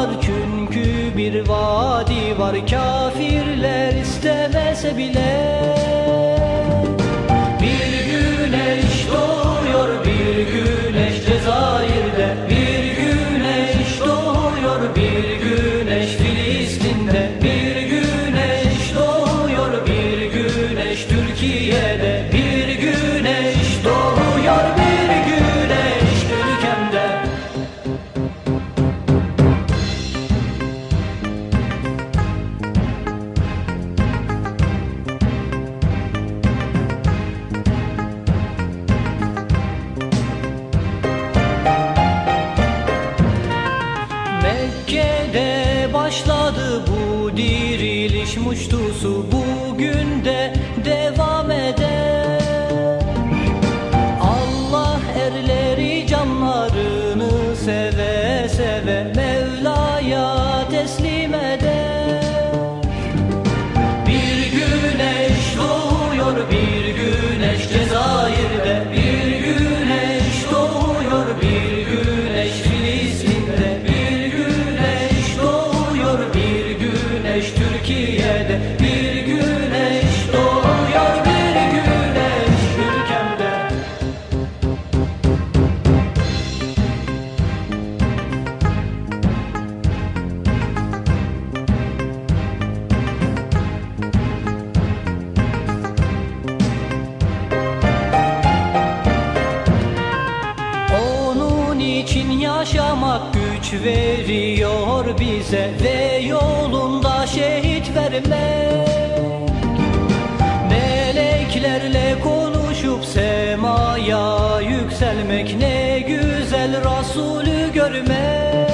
var çünkü bir vadi var. Kafirler istemese bile Bir güneş doğuyor bir güneş Cezayir'de. Bir güneş doğuyor bir güneş Filistin'de. Bir güneş doğuyor bir güneş Türkiye'de. bir başladı bu diriliş muştusu Bugün de devam eder. Allah erleri canlarını seve seve Mevla'ya teslim eder Türkiye'de Bir güneş doğuyor bir güneş ülkemde. Onun için yaşamak güç veriyor bize Ve yolunda şehit vermek Meleklerle konuşup semaya yükselmek Ne güzel Resulü görmek